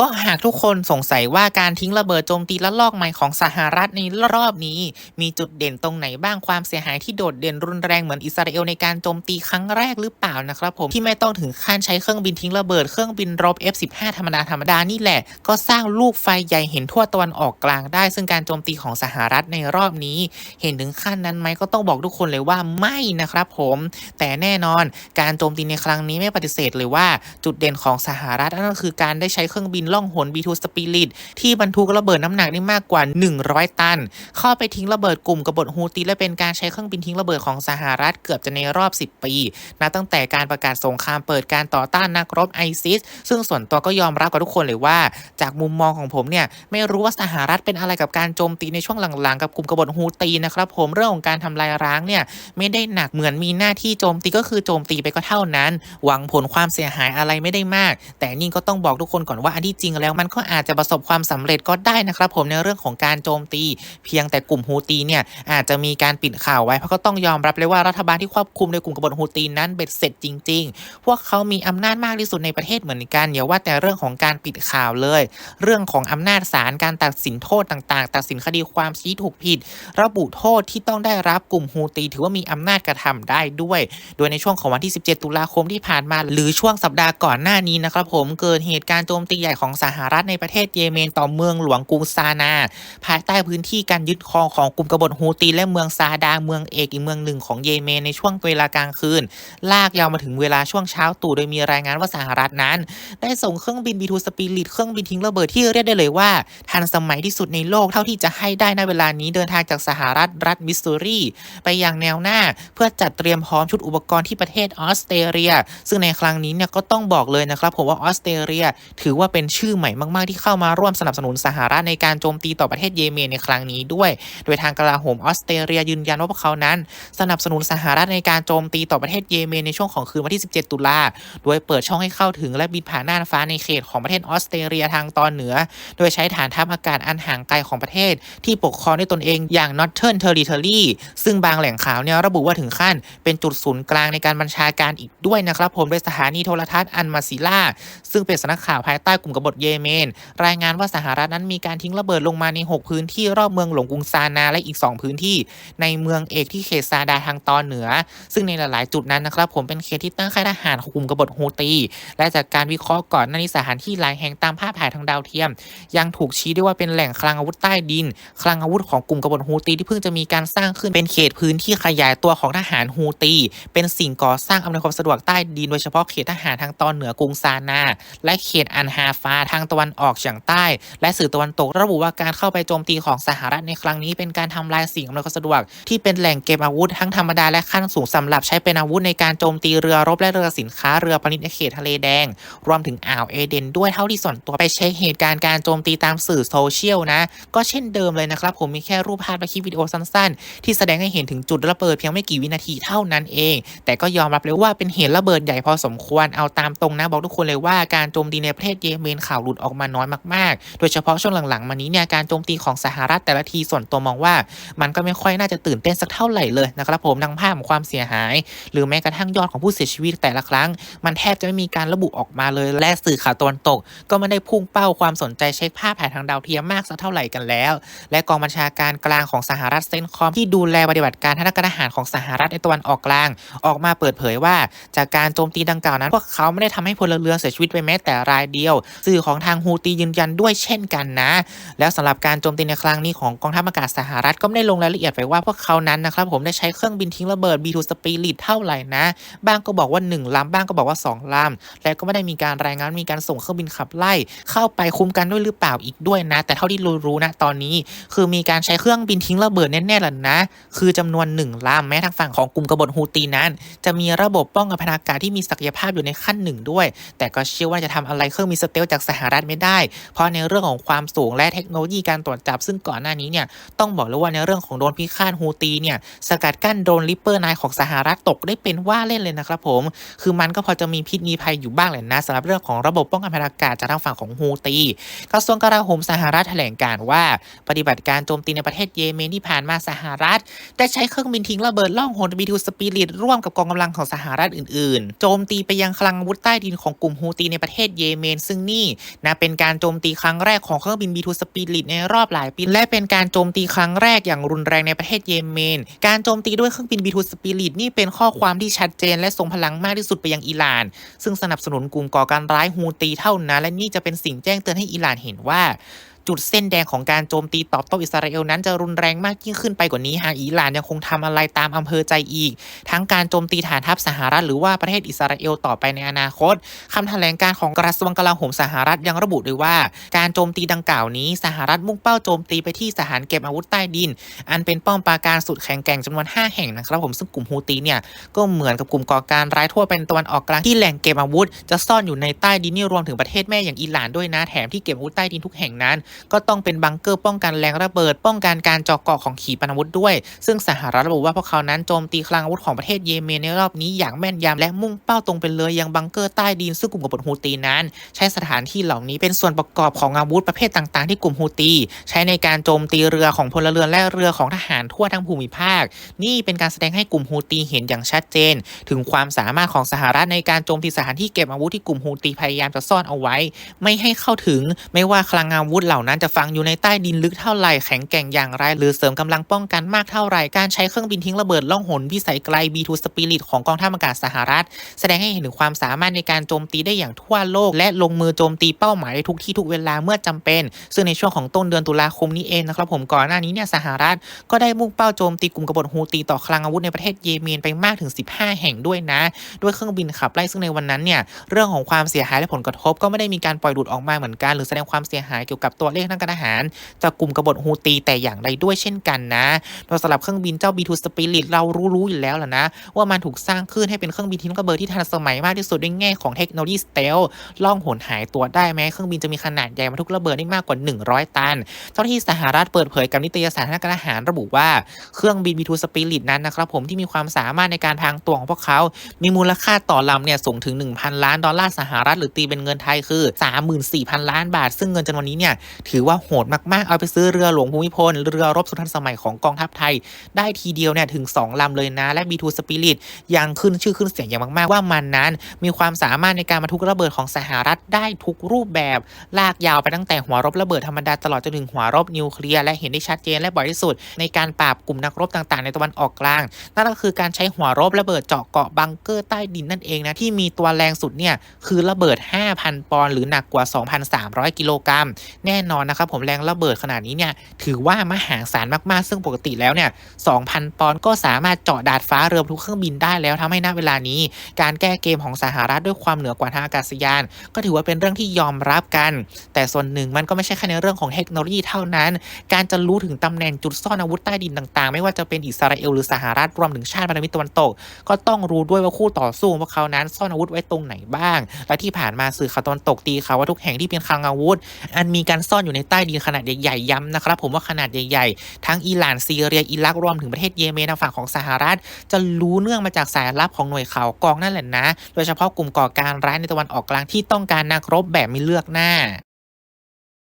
ก็หากทุกคนสงสัยว่าการทิ้งระเบิดโจมตีละลอกใหม่ของสหรัฐในรอบนี้ มีจุดเด่นตรงไหนบ้างความเสียหายที่โดดเด่นรุนแรงเหมือนอิสราเอลในการโจมตีครั้งแรกหรือเปล่านะครับผมที่ไม่ต้องถึงขั้นใช้เครื่องบินทิ้งระเบิดเครื่องบินรบ F15 ธรรมดาธรรมดานี่แหละ ก็สร้างลูกไฟใหญ่เห็นทั่วตะวันออกกลางได้ ซึ่งการโจมตีของสหรัฐในรอบนี้ เห็นถึงขั้นนั้นไหมก็ต้องบอกทุกคนเลยว่าไม่นะครับผม แต่แน่นอนการโจมตีในครั้งนี้ไม่ปฏิเสธเลยว่า จุดเด่นของสหรัฐนั่นก็คือการได้ใช้เครื่องบินล่องหน B2 Spirit ที่บรรทุกระเบิดน้ำหนักได้มากกว่า 100 ตัน เข้าไปทิ้งระเบิดกลุ่มกบฏฮูตีและเป็นการใช้เครื่องบินทิ้งระเบิดของสหรัฐเกือบจะในรอบ 10 ปีนับตั้งแต่การประกาศสงครามเปิดการต่อต้านนักรบไอซิสซึ่งส่วนตัวก็ยอมรับกับทุกคนเลยว่า จากมุมมองของผมเนี่ยไม่รู้ว่าสหรัฐเป็นอะไรกับการโจมตีในช่วงหลังๆ กับกลุ่มกบฏฮูตีนะครับผมเรื่องของการทำลายร้างเนี่ยไม่ได้หนักเหมือนมีหน้าที่โจมตีก็คือโจมตีไปก็เท่านั้น หวังผลความเสียหายอะไรไม่ได้มาก แต่นี่ก็ต้องบอกทุกคนก่อนว่าอันที่จริงแล้วมันก็อาจจะประสบความสำเร็จก็ได้นะครับ ผมในเรื่องของการโจมตี เพียงแต่กลุ่มฮูตีเนี่ยอาจจะมีการปิดข่าวไว้เพราะก็ต้องยอมรับเลยว่ารัฐบาลที่ควบคุมโดยกลุ่มกบฏฮูตีนั้นเบ็ดเสร็จจริง ๆ พวกเขามีอำนาจมากที่สุดในประเทศเหมือนกันอย่าว่าแต่เรื่องของการปิดข่าวเลย เรื่องของอำนาจศาลการตัดสินโทษต่างๆ ตัดสินคดีความชี้ถูกผิด ระบุโทษที่ต้องได้รับกลุ่มฮูตี ถือว่ามีอำนาจกระทำได้ด้วย โดยในช่วงของวันที่ 17 ตุลาคมที่ผ่านมา หรือช่วงสัปดาห์ก่อนหน้านี้นะครับผมเกิดเหตุการณ์โจมตีใหญ่ของสหรัฐในประเทศเยเมนต่อเมืองหลวงกรุงซานา ภายใต้พื้นที่การยึดครองของกลุ่มกบฏฮูตีและเมืองซาดาเมืองเอกอีกเมืองหนึ่งของเยเมนในช่วงเวลากลางคืน ลากยาวมาถึงเวลาช่วงเช้าตู่โดยมีรายงานว่าสหรัฐนั้น ได้ส่งเครื่องบิน B2 Spirit เครื่องบินทิ้งระเบิดที่เรียกได้เลยว่า ทันสมัยที่สุดในโลกเท่าที่จะให้ได้ในเวลานี้เดินทางจากสหรัฐรัฐมิสซูรีไปยังแนวหน้า เพื่อจัดเตรียมพร้อมชุดอุปกรณ์ที่ประเทศออสเตรเลีย ซึ่งในครั้งนี้เนี่ยก็ต้องบอกเลยนะครับผมว่าออสเตรเลีย ถือว่าเป็นชื่อใหม่มากๆ ที่เข้ามาร่วมสนับสนุนสหรัฐในการโจมตีต่อประเทศเยเมนในครั้งนี้ด้วย โดยทางกลาโหมออสเตรเลียยืนยันว่าพวกเขานั้น สนับสนุนสหรัฐในการโจมตีต่อประเทศเยเมนในช่วงของคืนวันที่ 17 ตุลา โดยเปิดช่องให้เข้าถึงและบินผ่านน่านฟ้าในเขตของประเทศออสเตรเลียทางตอนเหนือ โดยใช้ฐานทัพอากาศอันห่างไกลของประเทศ ที่ปกครองด้วยตนเองอย่าง Northern Territory ซึ่งบางแหล่งข่าวเนี่ยระบุว่าถึงขั้น เป็นจุดศูนย์กลางในการบัญชาการอีกด้วยนะครับผมโดยสถานีโทรทัศน์อันมาซิล่าซึ่งเป็นสำนักข่าวภายใต้กลุ่มกบฏเยเมน รายงานว่าสหรัฐนั้นมีการทิ้งระเบิดลงมาใน 6 พื้นที่รอบเมืองหลงกุงซานาและอีก 2 พื้นที่ ในเมืองเอกที่เขตซาดาทางตอนเหนือ ซึ่งในหลายๆ จุดนั้นนะครับผมเป็นเขตที่ตั้งค่ายทหารของกลุ่มกบฏฮูตี และจากการวิเคราะห์ก่อนหน้านี้สถานที่หลายแห่งตามภาพถ่ายทางดาวเทียม ยังถูกชี้ได้ว่าเป็นแหล่งคลังอาวุธใต้ดิน คลังอาวุธของกลุ่มกบฏฮูตีที่เพิ่งจะมีการสร้างขึ้นเป็นเขตพื้นที่ขยายตัวของทหารฮูตี เป็นสิ่งก่อสร้างอำนวยความสะดวกใต้ดินโดยเฉพาะเขตทหารทางตอนเหนือกรุงซานา และเขตอันฮาฟาทางตะวันออกเฉียงใต้ และสื่อตะวันตกระบุว่าการเข้าไปโจมตีของสหรัฐในครั้งนี้เป็นการทำลายสิ่งอำนวยความสะดวก ที่เป็นแหล่งเก็บอาวุธทั้งธรรมดาและขั้นสูงสำหรับใช้เป็นอาวุธในการโจมตีเรือรบและเรือสินค้าเรือพาณิชย์เขตทะเลแดง รวมถึงอ่าวเอเดนด้วยเท่าที่ส่วนตัวไปเช็คเหตุการณ์การโจมตีตามสื่อโซเชียลนะ ก็เช่นเดิมเลยนะครับ ผมมีแค่รูปภาพและคลิปวิดีโอสั้นๆ ที่แสดงให้เห็นถึงจุดระเบิดเพียงไม่กี่วินาทีเท่านั้นเอง แต่ก็ยอมรับเลยว่าเป็นเหตุระเบิดใหญ่พอสมควรเอาตามตรงนะบอกทุกคนเลยว่าการโจมตีในประเทศเยเมนข่าวหลุดออกมาน้อยมากๆ โดยเฉพาะช่วงหลังๆ มานี้เนี่ยการโจมตีของสหรัฐแต่ละทีส่วนตัวมองว่า มันก็ไม่ค่อยน่าจะตื่นเต้นสักเท่าไหร่เลยนะครับผมดังภาพของความเสียหาย หรือแม้กระทั่งยอดของผู้เสียชีวิตแต่ละครั้ง มันแทบจะไม่มีการระบุออกมาเลยและสื่อข่าวตะวันตก ก็ไม่ได้พุ่งเป้าความสนใจเช็คภาพถ่ายทางดาวเทียมมากสักเท่าไหร่กันแล้ว และกองบัญชาการกลางของสหรัฐเซนคอมที่ดูแลปฏิบัติการทางการทหารของสหรัฐในตะวันออกกลาง ออกมาเปิดเผยว่า จากการโจมตีดังกล่าวนั้นพวกเขาไม่ได้ทำให้พลเรือนเสียชีวิตไปแม้แต่รายเดียวสื่อของทางฮูตียืนยันด้วยเช่นกันนะ แล้วสำหรับการโจมตีในครั้งนี้ของกองทัพอากาศสหรัฐก็ไม่ได้ลงรายละเอียดไปว่าพวกเขานั้นนะครับผมได้ใช้เครื่องบินทิ้งระเบิด B2 Spirit เท่าไหร่นะ บ้างก็บอกว่า 1ลำบ้างก็บอกว่า 2ลำและก็ไม่ได้มีการรายงานมีการส่งเครื่องบินขับไล่ เข้าไปคุ้มกันด้วยหรือเปล่าอีกด้วยนะ แต่เท่าที่รู้ๆนะตอนนี้ คือมีการใช้เครื่องบินทิ้งระเบิดแน่ๆแหละนะ คือจำนวน1ลำแม้ทางฝั่งของกลุ่มกบฏฮูตีนั้น จะมีระบบป้องกันพนากาศที่มีศักยภาพอยู่ในขั้นหนึ่งด้วย แต่ก็เชื่อว่าจะทำอะไรเครื่องบินสเตลจากสหรัฐไม่ได้ เพราะในเรื่องของความสูงและเทคโนโลยีการตรวจจับ ซึ่งก่อนหน้านี้เนี่ยต้องบอกเลยว่าในเรื่องของโดนพิฆาตฮูตีเนี่ยสกัดกั้นโดรนลิปเปอร์นายของสหรัฐตกได้เป็นว่าเล่นเลยนะครับผม คือมันก็พอจะมีพิษมีภัยอยู่บ้างแหละนะสำหรับเรื่องของระบบป้องกันพนากาศจากทางฝั่งของฮูตีกระทรวงกลาโหมสหรัฐแถลงการว่า ปฏิบัติการโจมตีในประเทศเยเมนที่ผ่านมาสหรัฐได้ใช้เครื่องบินทิ้งระเบิดล่องหนบีทูสปิริตร่วมกับกองกำลังของสหรัฐอื่นๆ โจมตีไปยังคลังอาวุธใต้ดินของกลุ่มฮูตีในประเทศเยเมน ซึ่งนี่นะเป็นการโจมตีครั้งแรกของเครื่องบิน B2 Spirit ในรอบหลายปี และเป็นการโจมตีครั้งแรกอย่างรุนแรงในประเทศเยเมน การโจมตีด้วยเครื่องบิน B2 Spirit นี่เป็นข้อความที่ชัดเจน และทรงพลังมากที่สุดไปยังอิหร่าน ซึ่งสนับสนุนกลุ่มก่อการร้ายฮูตีเท่านั้น และนี่จะเป็นสิ่งแจ้งเตือนให้อิหร่านเห็นว่า จุดเส้นแดงของการโจมตีตอบโต้อิสราเอลนั้นจะรุนแรงมากยิ่งขึ้นไปกว่านี้หากอิหร่านยังคงทำอะไรตามอำเภอใจอีก ทั้งการโจมตีฐานทัพสหรัฐหรือว่าประเทศอิสราเอลต่อไปในอนาคตคำแถลงการของกระทรวงกลาโหมสหรัฐยังระบุด้วยว่า การโจมตีดังกล่าวนี้สหรัฐมุ่งเป้าโจมตีไปที่สถานเก็บอาวุธใต้ดิน อันเป็นป้อมปราการสุดแข็งแกร่งจำนวน 5 แห่งนะครับผมซึ่งกลุ่มฮูตีเนี่ยก็เหมือนกับกลุ่มก่อการร้ายทั่วไปในตะวันออกกลางที่แหล่งเก็บอาวุธ จะซ่อนอยู่ในใต้ดินนี่รวมถึงประเทศแม่อย่างอิหร่านด้วยนะแถมที่เก็บอาวุธใต้ดินทุกแห่งนั้นก็ต้องเป็นบังเกอร์ป้องกันแรงระเบิด ป้องกันการเจาะเกาะของขีปนาวุธด้วย ซึ่งสหรัฐระบุว่าพวกเขานั้นโจมตีคลังอาวุธของประเทศเยเมนในรอบนี้อย่างแม่นยำและมุ่งเป้าตรงไปเลยยังบังเกอร์ใต้ดินซึ่งกลุ่มกบฏฮูตีนั้น ใช้สถานที่เหล่านี้เป็นส่วนประกอบของอาวุธประเภทต่างๆ ที่กลุ่มฮูตี ใช้ในการโจมตีเรือของพลเรือนและเรือของทหารทั่วทั้งภูมิภาค นี่เป็นการแสดงให้กลุ่มฮูตีเห็นอย่างชัดเจน ถึงความสามารถของสหรัฐในการโจมตีสถานที่เก็บอาวุธที่กลุ่มฮูตีพยายามจะซ่อนเอาไว้ ไม่ให้เข้าถึง ไม่ว่าคลังอาวุธเหล่านั้นจะฝังอยู่ในใต้ดินลึกเท่าไหร่แข็งแกร่งอย่างไร หรือเสริมกำลังป้องกันมากเท่าไหร่การใช้เครื่องบินทิ้งระเบิดล่องหนพิสัยไกล B2 Spirit ของกองทัพอากาศสหรัฐ แสดงให้เห็นถึงความสามารถในการโจมตีได้อย่างทั่วโลก และลงมือโจมตีเป้าหมายทุกที่ทุกเวลาเมื่อจำเป็น ซึ่งในช่วงของต้นเดือนตุลาคมนี้เองนะครับผมก่อนหน้านี้เนี่ยสหรัฐ ก็ได้มุ่งเป้าโจมตีกลุ่มกบฏฮูตีต่อคลังอาวุธในประเทศเยเมนไปมากถึง 15 แห่งด้วยนะ ด้วยเครื่องบินขับไล่ซึ่งในวันนั้นเนี่ยเรื่องของความเสียหายและผลกระทบก็ไม่ได้มีการปล่อยหลุดออกมาเหมือนกัน หรือแสดงความเสียหายเกี่ยวกับตัวเลขทางการทหาร จากกลุ่มกบฏฮูตีแต่อย่างใดด้วยเช่นกันนะโดยสำหรับเครื่องบินเจ้า B2 Spirit เรารู้ๆอยู่แล้วแหละนะ ว่ามันถูกสร้างขึ้นให้เป็นเครื่องบินทิ้งระเบิดที่ทันสมัยมากที่สุดด้วยแง่ของเทคโนโลยีสเตลล่องหนหายตัวได้แม้เครื่องบินจะมีขนาดใหญ่บรรทุกระเบิดได้มากกว่า 100 ตัน เจ้าหน้าที่สหรัฐเปิดเผยกับนิตยสารทางการทหารระบุว่าเครื่องบิน B2 Spirit นั้นนะครับผมที่มีความสามารถในการพางตัวของพวกเขา มีมูลค่าต่อลำเนี่ยสูงถึง 1,000 ล้านดอลลาร์สหรัฐหรือตีเป็นเงินไทยคือ 34,000 ล้านบาท ซึ่งเงินจำนวนนี้เนี่ยถือว่าโหดมากๆ เอาไปซื้อเรือหลวงภูมิพล เรือรบสุทันสมัยของกองทัพไทย ได้ทีเดียวเนี่ยถึง 2 ลำเลยนะ และ B2 Spirit ยังขึ้นชื่อขึ้นเสียงอย่างมาก ๆ ว่ามันนั้น มีความสามารถในการบรรทุกระเบิดของสหรัฐได้ทุกรูปแบบ ลากยาวไปตั้งแต่หัวรบระเบิดธรรมดาตลอดจนถึงหัวรบนิวเคลียร์และเห็นได้ชัดเจนและบ่อยที่สุด ในการปราบกลุ่มนักรบต่างๆ ในตะวันออกกลางนั่นก็คือการใช้หัวรบระเบิดเจาะเกาะบังเกอร์ใต้ดินนั่นเองนะที่มีตัวแรงสุดเนี่ยคือระเบิด 5,000 ปอนด์หรือหนักกว่า 2,300 กิโลกรัมแน่นอนนะครับผมแรงระเบิดขนาดนี้เนี่ยถือว่ามหาศาลมากๆ ซึ่งปกติแล้วเนี่ย 2,000 ปอนด์ก็สามารถเจาะดาดฟ้าเรือบรรทุกเครื่องบินได้แล้วทำให้ณเวลานี้ การแก้เกมของสหรัฐด้วยความเหนือกว่าทางอากาศยาน ก็ถือว่าเป็นเรื่องที่ยอมรับกัน แต่ส่วนหนึ่งมันก็ไม่ใช่แค่ในเรื่องของเทคโนโลยีเท่านั้น การจะรู้ถึงตำแหน่งจุดซ่อนอาวุธใต้ดินต่างๆ ไม่ว่าจะเป็นอิสราเอลหรือสหรัฐรวมถึงชาติพันธมิตรตะวันตก ก็ต้องรู้ด้วยว่าคู่ต่อสู้ของพวกเขานั้นซ่อนอาวุธไว้ตรงไหนบ้าง และที่ผ่านมาสื่อข่าวตะวันตกตีข่าวว่าทุกแห่งที่เป็นคลังอาวุธ อันมีการซ่อนอยู่ในใต้ดินขนาดใหญ่ๆย้ำนะครับผมว่าขนาดใหญ่ๆ ทั้งอิหร่านซีเรียอิรักรวมถึงประเทศเยเมนทางฝั่งของสหรัฐ จะรู้เนื่องมาจากสายลับของหน่วยข่าวกองนั่นแหละนะ โดยเฉพาะกลุ่มก่อการร้ายในตะวันออกกลางที่ต้องการนักรบแบบไม่เลือกหน้า